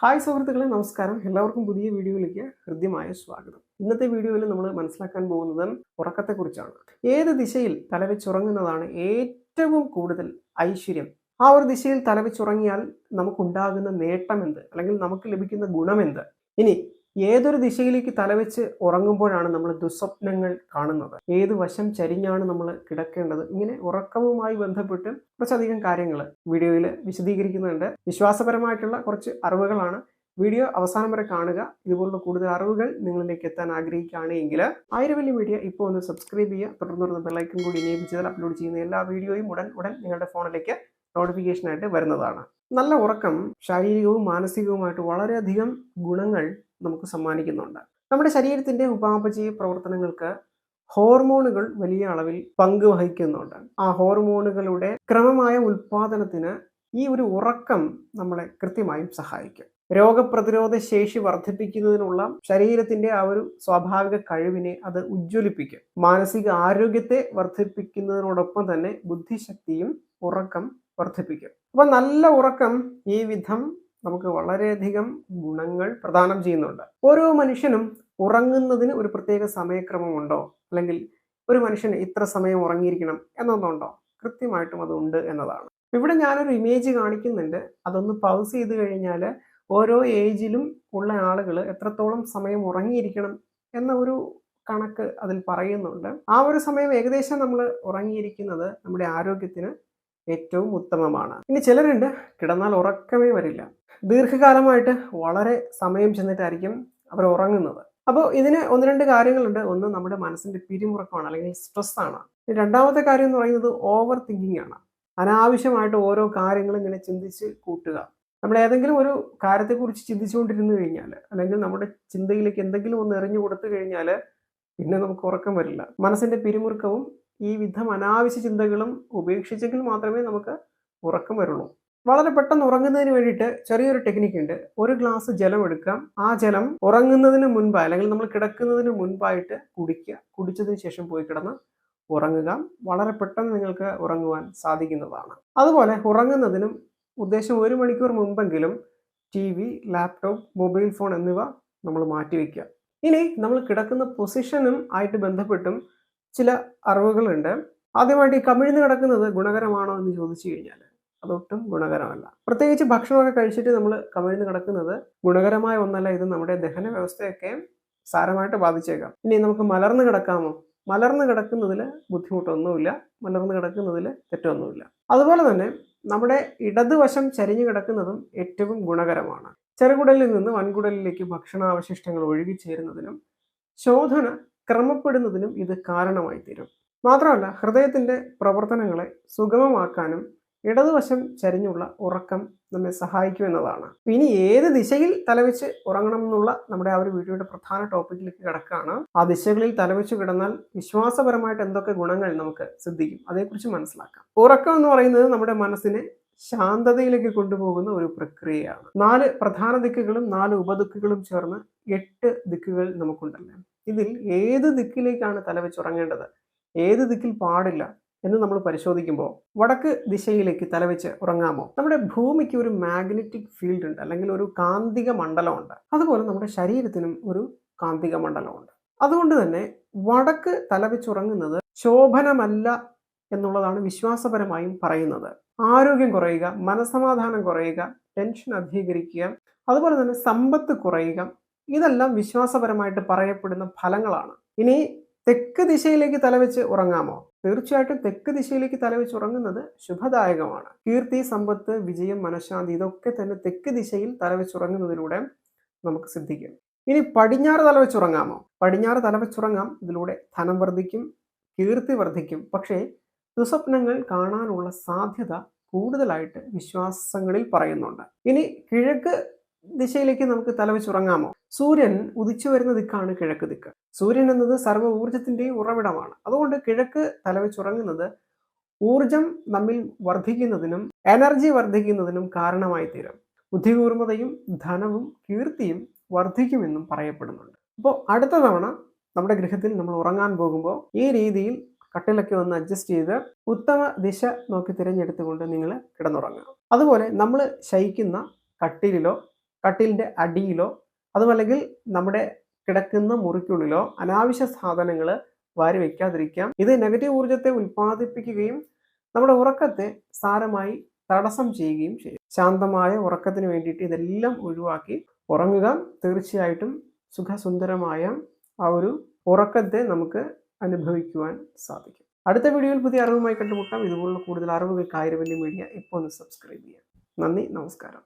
Hi സുഹൃത്തുക്കളെ നമസ്കാരം. എല്ലാവർക്കും പുതിയ വീഡിയോയിലേക്ക് ഹൃദ്യമായ സ്വാഗതം. ഇന്നത്തെ വീഡിയോയിൽ നമ്മൾ മനസ്സിലാക്കാൻ പോകുന്നത് ഉറക്കത്തെക്കുറിച്ചാണ്. ഏത് ദിശയിൽ തലവെച്ചുറങ്ങുന്നതാണ് ഏറ്റവും കൂടുതൽ ഐശ്വര്യം? ആ ഒരു ദിശയിൽ തലവെച്ചുറങ്ങിയാൽ നമുക്കുണ്ടാകുന്ന നേട്ടം എന്ത്? അല്ലെങ്കിൽ നമുക്ക് ലഭിക്കുന്ന ഗുണമെന്ത് ഇനി ഏതൊരു ദിശയിലേക്ക് തലവെച്ച് ഉറങ്ങുമ്പോഴാണ് നമ്മൾ ദുസ്വപ്നങ്ങൾ കാണുന്നത്? ഏത് വശം ചരിഞ്ഞാണ് നമ്മൾ കിടക്കേണ്ടത്? ഇങ്ങനെ ഉറക്കവുമായി ബന്ധപ്പെട്ട് കുറച്ചധികം കാര്യങ്ങൾ വീഡിയോയിൽ വിശദീകരിക്കുന്നുണ്ട്. വിശ്വാസപരമായിട്ടുള്ള കുറച്ച് അറിവുകളാണ്. വീഡിയോ അവസാനം വരെ കാണുക. ഇതുപോലുള്ള കൂടുതൽ അറിവുകൾ നിങ്ങളിലേക്ക് എത്താൻ ആഗ്രഹിക്കുകയാണെങ്കിൽ ആയിരവല്ലി മീഡിയ ഇപ്പോൾ ഒന്ന് സബ്സ്ക്രൈബ് ചെയ്യുക. തുടർന്ന് തുടർന്ന് ബെല്ലൈക്കൻ കൂടി നിയമിച്ചതിൽ അപ്ലോഡ് ചെയ്യുന്ന എല്ലാ വീഡിയോയും ഉടൻ ഉടൻ നിങ്ങളുടെ ഫോണിലേക്ക് നോട്ടിഫിക്കേഷനായിട്ട് വരുന്നതാണ്. നല്ല ഉറക്കം ശാരീരികവും മാനസികവുമായിട്ട് വളരെയധികം ഗുണങ്ങൾ നമുക്ക് സമ്മാനിക്കുന്നുണ്ട്. നമ്മുടെ ശരീരത്തിന്റെ ഉപാപചയ പ്രവർത്തനങ്ങൾക്ക് ഹോർമോണുകൾ വലിയ അളവിൽ പങ്ക് വഹിക്കുന്നുണ്ട്. ആ ഹോർമോണുകളുടെ ക്രമമായ ഉൽപാദനത്തിന് ഈ ഒരു ഉറക്കം നമ്മളെ കൃത്യമായും സഹായിക്കും. രോഗപ്രതിരോധ ശേഷി വർദ്ധിപ്പിക്കുന്നതിനുള്ള ശരീരത്തിന്റെ ആ ഒരു സ്വാഭാവിക കഴിവിനെ അത് ഉജ്ജ്വലിപ്പിക്കും. മാനസിക ആരോഗ്യത്തെ വർദ്ധിപ്പിക്കുന്നതിനോടൊപ്പം തന്നെ ബുദ്ധിശക്തിയും ഉറക്കം വർദ്ധിപ്പിക്കും. അപ്പൊ നല്ല ഉറക്കം ഈ വിധം നമുക്ക് വളരെയധികം ഗുണങ്ങൾ പ്രദാനം ചെയ്യുന്നുണ്ട്. ഓരോ മനുഷ്യനും ഉറങ്ങുന്നതിന് ഒരു പ്രത്യേക സമയക്രമമുണ്ടോ? അല്ലെങ്കിൽ ഒരു മനുഷ്യൻ ഇത്ര സമയം ഉറങ്ങിയിരിക്കണം എന്നൊന്നുണ്ടോ? കൃത്യമായിട്ടും അതുണ്ട് എന്നതാണ്. ഇവിടെ ഞാനൊരു ഇമേജ് കാണിക്കുന്നുണ്ട്. അതൊന്ന് പൗസ് ചെയ്ത് കഴിഞ്ഞാൽ ഓരോ ഏജിലും ഉള്ള ആളുകൾ എത്രത്തോളം സമയം ഉറങ്ങിയിരിക്കണം എന്ന ഒരു കണക്ക് അതിൽ പറയുന്നുണ്ട്. ആ ഒരു സമയം ഏകദേശം നമ്മൾ ഉറങ്ങിയിരിക്കുന്നത് നമ്മുടെ ആരോഗ്യത്തിന് ഏറ്റവും ഉത്തമമാണ്. ഇനി ചിലരുണ്ട് കിടന്നാൽ ഉറക്കമേ വരില്ല. ദീർഘകാലമായിട്ട് വളരെ സമയം ചെന്നിട്ടായിരിക്കും അവർ ഉറങ്ങുന്നത്. അപ്പോൾ ഇതിന് ഒന്ന് രണ്ട് കാര്യങ്ങളുണ്ട്. ഒന്ന് നമ്മുടെ മനസ്സിന്റെ പിരിമുറക്കമാണ് അല്ലെങ്കിൽ സ്ട്രെസ് ആണ്. രണ്ടാമത്തെ കാര്യം എന്ന് പറയുന്നത് ഓവർ തിങ്കിങ് ആണ്. അനാവശ്യമായിട്ട് ഓരോ കാര്യങ്ങളും ഇങ്ങനെ ചിന്തിച്ച് കൂട്ടുക. നമ്മൾ ഏതെങ്കിലും ഒരു കാര്യത്തെക്കുറിച്ച് ചിന്തിച്ചുകൊണ്ടിരുന്നു കഴിഞ്ഞാൽ അല്ലെങ്കിൽ നമ്മുടെ ചിന്തയിലേക്ക് എന്തെങ്കിലും ഒന്ന് എറിഞ്ഞു കൊടുത്തു കഴിഞ്ഞാൽ പിന്നെ നമുക്ക് ഉറക്കം വരില്ല. മനസ്സിന്റെ പിരിമുറുക്കവും ഈ വിധം അനാവശ്യ ചിന്തകളും ഉപേക്ഷിച്ചെങ്കിൽ മാത്രമേ നമുക്ക് ഉറക്കം വരുള്ളൂ. വളരെ പെട്ടെന്ന് ഉറങ്ങുന്നതിന് വേണ്ടിയിട്ട് ചെറിയൊരു ടെക്നിക്ക് ഉണ്ട്. ഒരു ഗ്ലാസ് ജലം എടുക്കാം ആ ജലം ഉറങ്ങുന്നതിന് മുൻപായി അല്ലെങ്കിൽ നമ്മൾ കിടക്കുന്നതിന് മുൻപായിട്ട് കുടിക്കുക. കുടിച്ചതിന് ശേഷം പോയി കിടന്ന് ഉറങ്ങുക. വളരെ പെട്ടെന്ന് നിങ്ങൾക്ക് ഉറങ്ങുവാൻ സാധിക്കുന്നതാണ്. അതുപോലെ ഉറങ്ങുന്നതിനും ഉദ്ദേശം ഒരു മണിക്കൂർ മുൻപെങ്കിലും T V laptop mobile phone എന്നിവ നമ്മൾ മാറ്റിവെക്കുക ഇനി നമ്മൾ കിടക്കുന്ന പൊസിഷനും ആയിട്ട് ബന്ധപ്പെട്ടും ചില അറിവുകളുണ്ട്. ആദ്യമായിട്ട് ഈ കമിഴ്ന്ന് കിടക്കുന്നത് ഗുണകരമാണോ എന്ന് ചോദിച്ചു കഴിഞ്ഞാൽ അതൊട്ടും ഗുണകരമല്ല. പ്രത്യേകിച്ച് ഭക്ഷണമൊക്കെ കഴിച്ചിട്ട് നമ്മൾ കമിഴ്ന്ന് കിടക്കുന്നത് ഗുണകരമായ ഒന്നല്ല ഇത് നമ്മുടെ ദഹന വ്യവസ്ഥയൊക്കെ സാരമായിട്ട് ബാധിച്ചേക്കാം. ഇനി നമുക്ക് മലർന്ന് കിടക്കാമോ? മലർന്ന് കിടക്കുന്നതിൽ ബുദ്ധിമുട്ടൊന്നുമില്ല. മലർന്ന് കിടക്കുന്നതിൽ തെറ്റൊന്നുമില്ല. അതുപോലെ തന്നെ നമ്മുടെ ഇടതുവശം ചരിഞ്ഞു കിടക്കുന്നതും ഏറ്റവും ഗുണകരമാണ്. ചെറുകുടലിൽ നിന്ന് വൻകുടലിലേക്ക് ഭക്ഷണാവശിഷ്ടങ്ങൾ ഒഴുകിച്ചേരുന്നതിനും ശോധന ക്രമപ്പെടുന്നതിനും ഇത് കാരണമായി തീരും മാത്രമല്ല ഹൃദയത്തിന്റെ പ്രവർത്തനങ്ങളെ സുഗമമാക്കാനും ഇടതുവശം ചരിഞ്ഞുള്ള ഉറക്കം നമ്മെ സഹായിക്കുമെന്നതാണ് ഇനി ഏത് ദിശയിൽ തലവെച്ച് ഉറങ്ങണം എന്നുള്ള നമ്മുടെ ആ ഒരു വീഡിയോയുടെ പ്രധാന ടോപ്പിക്കിലേക്ക് കിടക്കുകയാണ് ആ ദിശകളിൽ തലവെച്ച് കിടന്നാൽ വിശ്വാസപരമായിട്ട് എന്തൊക്കെ ഗുണങ്ങൾ നമുക്ക് സിദ്ധിക്കും? അതേക്കുറിച്ച് മനസ്സിലാക്കാം. ഉറക്കം എന്ന് പറയുന്നത് നമ്മുടെ മനസ്സിനെ ശാന്തതയിലേക്ക് കൊണ്ടുപോകുന്ന ഒരു പ്രക്രിയയാണ്. നാല് പ്രധാന ദിക്കുകളും നാല് ഉപദിക്കുകളും ചേർന്ന് എട്ട് ദിക്കുകൾ നമുക്കുണ്ടല്ലേ? ഇതിൽ ഏത് ദിക്കിലേക്കാണ് തലവെച്ച് ഉറങ്ങേണ്ടത്? ഏത് ദിക്കിൽ പാടില്ല? എന്ന് നമ്മൾ പരിശോധിക്കുമ്പോൾ വടക്ക് ദിശയിലേക്ക് തലവെച്ച് ഉറങ്ങാമോ? നമ്മുടെ ഭൂമിക്ക് ഒരു മാഗ്നറ്റിക് ഫീൽഡ് ഉണ്ട് അല്ലെങ്കിൽ ഒരു കാന്തിക മണ്ഡലമുണ്ട്. അതുപോലെ നമ്മുടെ ശരീരത്തിനും ഒരു കാന്തിക മണ്ഡലമുണ്ട്. അതുകൊണ്ട് തന്നെ വടക്ക് തലവെച്ചുറങ്ങുന്നത് ശോഭനമല്ല എന്നുള്ളതാണ് വിശ്വാസപരമായും പറയുന്നത്. ആരോഗ്യം കുറയുക മനസമാധാനം കുറയുക ടെൻഷൻ അധികരിക്കുക അതുപോലെ തന്നെ സമ്പത്ത് കുറയുക ഇതെല്ലാം വിശ്വാസപരമായിട്ട് പറയപ്പെടുന്ന ഫലങ്ങളാണ്. ഇനി തെക്ക് ദിശയിലേക്ക് തലവെച്ച് ഉറങ്ങാമോ? തീർച്ചയായിട്ടും തെക്ക് ദിശയിലേക്ക് തലവെച്ച് ഉറങ്ങുന്നത് ശുഭദായകമാണ്. കീർത്തി സമ്പത്ത് വിജയം മനഃശാന്തി ഇതൊക്കെ തന്നെ തെക്ക് ദിശയിൽ തലവെച്ച് ഉറങ്ങുന്നതിലൂടെ നമുക്ക് സിദ്ധിക്കും. ഇനി പടിഞ്ഞാറ് തലവെച്ചുറങ്ങാമോ പടിഞ്ഞാറ് തലവെച്ചുറങ്ങാം ഇതിലൂടെ ധനം വർദ്ധിക്കും കീർത്തി വർദ്ധിക്കും. പക്ഷേ ദുസ്വപ്നങ്ങൾ കാണാനുള്ള സാധ്യത കൂടുതലായിട്ട് വിശ്വാസങ്ങളിൽ പറയുന്നുണ്ട്. ഇനി കിഴക്ക് ദിശയിലേക്ക് നമുക്ക് തലവെച്ചുറങ്ങാമോ സൂര്യൻ ഉദിച്ചു വരുന്ന ദിക്കാണ് കിഴക്ക് ദിക്ക്. സൂര്യൻ എന്നത് സർവ ഊർജത്തിന്റെയും ഉറവിടമാണ്. അതുകൊണ്ട് കിഴക്ക് തലവെച്ചുറങ്ങുന്നത് ഊർജം നമ്മിൽ വർദ്ധിക്കുന്നതിനും എനർജി വർദ്ധിക്കുന്നതിനും കാരണമായി തീരും. ബുദ്ധികൂർമ്മതയും ധനവും കീർത്തിയും വർദ്ധിക്കുമെന്നും പറയപ്പെടുന്നുണ്ട്. അപ്പോൾ അടുത്ത തവണ നമ്മുടെ ഗൃഹത്തിൽ നമ്മൾ ഉറങ്ങാൻ പോകുമ്പോൾ ഈ രീതിയിൽ കട്ടിലൊക്കെ ഒന്ന് അഡ്ജസ്റ്റ് ചെയ്ത് ഉത്തമ ദിശ നോക്കി തിരഞ്ഞെടുത്തുകൊണ്ട് നിങ്ങൾ കിടന്നുറങ്ങുക. അതുപോലെ നമ്മൾ ശയിക്കുന്ന കട്ടിലിലോ കട്ടിലിന്റെ അടിയിലോ അതുമല്ലെങ്കിൽ നമ്മുടെ കിടക്കുന്ന മുറിക്കുള്ളിലോ അനാവശ്യ സാധനങ്ങൾ വാരി വയ്ക്കാതിരിക്കാം ഇത് നെഗറ്റീവ് ഊർജത്തെ ഉൽപ്പാദിപ്പിക്കുകയും നമ്മുടെ ഉറക്കത്തെ സാരമായി തടസ്സം ചെയ്യുകയും ചെയ്യും. ശാന്തമായ ഉറക്കത്തിന് വേണ്ടിയിട്ട് ഇതെല്ലാം ഒഴിവാക്കി ഉറങ്ങുക. തീർച്ചയായിട്ടും സുഖസുന്ദരമായ ആ ഒരു ഉറക്കത്തെ നമുക്ക് അനുഭവിക്കുവാൻ സാധിക്കും. അടുത്ത വീഡിയോയിൽ പുതിയ അറിവുമായി കണ്ടുമുട്ടാം. ഇതുപോലുള്ള കൂടുതൽ അറിവുകൾക്ക് ആയിരവല്യ മീഡിയ ഇപ്പോൾ ഒന്ന് സബ്സ്ക്രൈബ് ചെയ്യാം. നന്ദി നമസ്കാരം.